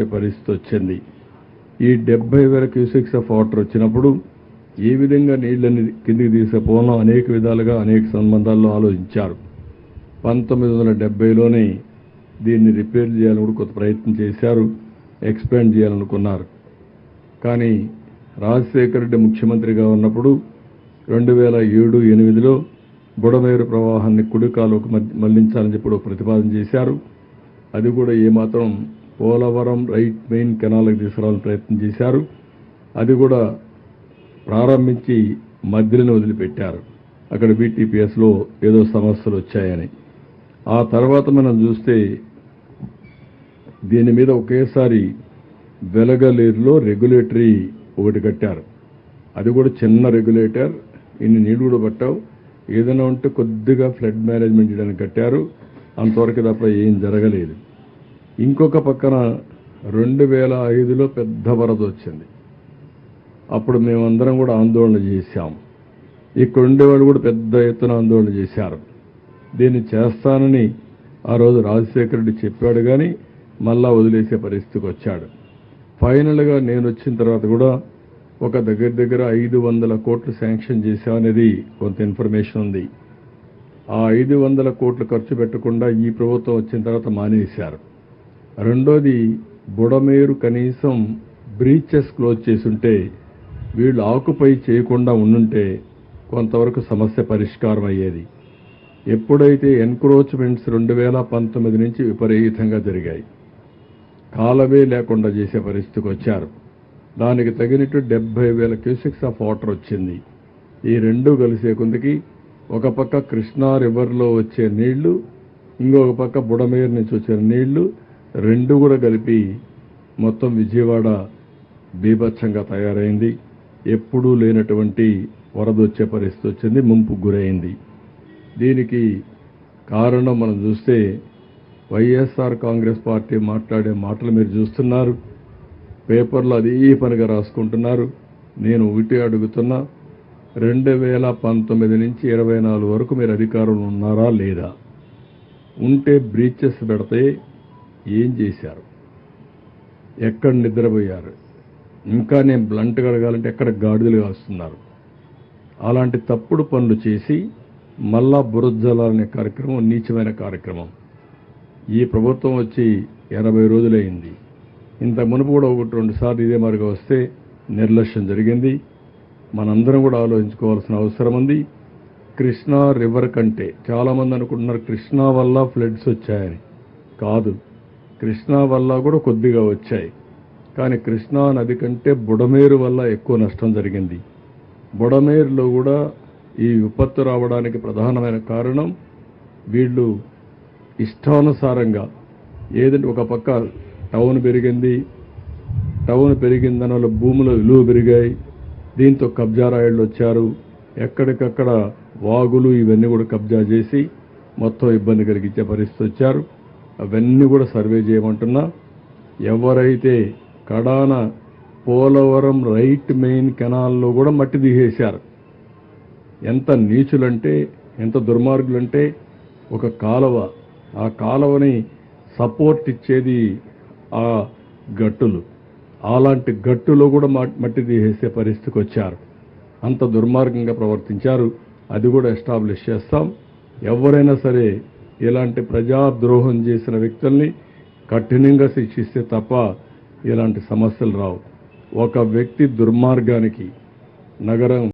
వచ్చే పరిస్థితి వచ్చింది. ఈ డెబ్బై వేల క్యూసెక్స్ ఆఫ్ వాటర్ వచ్చినప్పుడు ఏ విధంగా నీళ్ళని కిందికి తీసుకుపోవాలో అనేక విధాలుగా అనేక సంబంధాల్లో ఆలోచించారు. పంతొమ్మిది వందల డెబ్బైలోనే దీన్ని రిపేర్ చేయాలని కూడా కొంత ప్రయత్నం చేశారు ఎక్స్పాండ్ చేయాలనుకున్నారు. కానీ రాజశేఖర రెడ్డి ముఖ్యమంత్రిగా ఉన్నప్పుడు రెండు వేల ఏడు ఎనిమిదిలో బుడమేరు ప్రవాహాన్ని కుడికాలకు మళ్ళించాలని చెప్పి ప్రతిపాదన చేశారు. అది కూడా ఏమాత్రం పోలవరం రైట్ మెయిన్ కెనాల్కి తీసుకురావాలని ప్రయత్నం చేశారు. అది కూడా ప్రారంభించి మధ్యలో వదిలిపెట్టారు. అక్కడ బీటీపీఎస్లో ఏదో సమస్యలు వచ్చాయని. ఆ తర్వాత మనం చూస్తే దీని మీద ఒకేసారి వెలగలేరులో రెగ్యులేటరీ ఒకటి కట్టారు. అది కూడా చిన్న రెగ్యులేటర్ ఇన్ని నీళ్ళు కూడా పట్టావు. ఏదైనా ఉంటే కొద్దిగా ఫ్లడ్ మేనేజ్మెంట్ చేయడానికి కట్టారు. అంతవరకు తప్ప ఏం జరగలేదు. ఇంకొక పక్కన రెండు వేల ఐదులో పెద్ద వరద వచ్చింది. అప్పుడు మేమందరం కూడా ఆందోళన చేశాం. ఇక్కడ ఉండేవాళ్ళు కూడా పెద్ద ఎత్తున ఆందోళన చేశారు. దీన్ని చేస్తానని ఆ రోజు రాజశేఖర రెడ్డి చెప్పాడు కానీ మళ్ళా వదిలేసే పరిస్థితికి వచ్చాడు. ఫైనల్గా నేను వచ్చిన తర్వాత కూడా ఒక దగ్గర దగ్గర ఐదు వందల కోట్లు శాంక్షన్ చేశామనేది కొంత ఇన్ఫర్మేషన్ ఉంది. ఆ ఐదు వందల కోట్లు ఖర్చు పెట్టకుండా ఈ ప్రభుత్వం వచ్చిన తర్వాత మానేశారు. రెండోది బుడమేరు కనీసం బ్రీచెస్ క్లోజ్ చేసుంటే వీళ్ళు ఆకుపై చేయకుండా ఉండుంటే కొంతవరకు సమస్య పరిష్కారం అయ్యేది ఎప్పుడైతే ఎన్క్రోచ్మెంట్స్ రెండు వేల పంతొమ్మిది నుంచి విపరీతంగా జరిగాయి కాలవే లేకుండా చేసే పరిస్థితికి వచ్చారు. దానికి తగినట్టు డెబ్బై వేల క్యూసెక్స్ ఆఫ్ వాటర్ వచ్చింది. ఈ రెండు కలిసే కొందికి ఒక పక్క కృష్ణా రివర్లో వచ్చే నీళ్ళు ఇంకొక పక్క బుడమేరు నుంచి వచ్చే నీళ్ళు రెండు కూడా కలిపి మొత్తం విజయవాడ బీభత్సంగా తయారైంది. ఎప్పుడూ లేనటువంటి వరద వచ్చే పరిస్థితి వచ్చింది ముంపు గురైంది. దీనికి కారణం మనం చూస్తే వైఎస్ఆర్ కాంగ్రెస్ పార్టీ మాట్లాడే మాటలు మీరు చూస్తున్నారు. పేపర్లో ఈ పనిగా రాసుకుంటున్నారు. నేను ఒకటి అడుగుతున్నా రెండు వేల పంతొమ్మిది నుంచి ఇరవై నాలుగు వరకు మీరు అధికారంలో ఉన్నారా లేదా? ఉంటే బ్రీచెస్ పెడితే ఏం చేశారు? ఎక్కడ నిద్రపోయారు? ఇంకా నేను బ్లంట్గా అడగాలంటే ఎక్కడ గాడిదలు కాస్తున్నారు అలాంటి తప్పుడు పనులు చేసి మళ్ళా బురజలాలనే కార్యక్రమం నీచమైన కార్యక్రమం. ఈ ప్రభుత్వం వచ్చి ఎనభై రోజులైంది ఇంత మునుపు కూడా ఒకటి రెండు సార్లు ఇదే మరిగా వస్తే నిర్లక్ష్యం జరిగింది. మనందరం కూడా ఆలోచించుకోవాల్సిన అవసరం ఉంది. కృష్ణా రివర్ కంటే చాలామంది అనుకుంటున్నారు కృష్ణా వల్ల ఫ్లడ్స్ వచ్చాయని. కాదు. కృష్ణా వల్ల కూడా కొద్దిగా వచ్చాయి. కానీ కృష్ణా నది కంటే బుడమేరు వల్ల ఎక్కువ నష్టం జరిగింది. బుడమేరులో కూడా ఈ విపత్తు రావడానికి ప్రధానమైన కారణం వీళ్ళు ఇష్టానుసారంగా ఏదంటే ఒక పక్క టౌన్ పెరిగింది టౌన్ పెరిగిన దానివల్ల భూముల విలువ పెరిగాయి దీంతో కబ్జా రాయుళ్ళు వచ్చారు. ఎక్కడికక్కడ వాగులు ఇవన్నీ కూడా కబ్జా చేసి మొత్తం ఇబ్బంది కలిగించే పరిస్థితి వచ్చారు. అవన్నీ కూడా సర్వే చేయమంటున్నా. ఎవరైతే కడాన పోలవరం రైట్ మెయిన్ కెనాల్లో కూడా మట్టి తీసేశారు ఎంత నీచులంటే ఎంత దుర్మార్గులంటే ఒక కాలువ ఆ కాలువని సపోర్ట్ ఇచ్చేది ఆ గట్టులు. అలాంటి గట్టులో కూడా మట్టి తీసేసే పరిస్థితికి వచ్చారు. అంత దుర్మార్గంగా ప్రవర్తించారు. అది కూడా ఎస్టాబ్లిష్ చేస్తాం. ఎవరైనా సరే ఇలాంటి ప్రజాద్రోహం చేసిన వ్యక్తుల్ని కఠినంగా శిక్షిస్తే తప్ప ఇలాంటి సమస్యలు రావు. ఒక వ్యక్తి దుర్మార్గానికి నగరం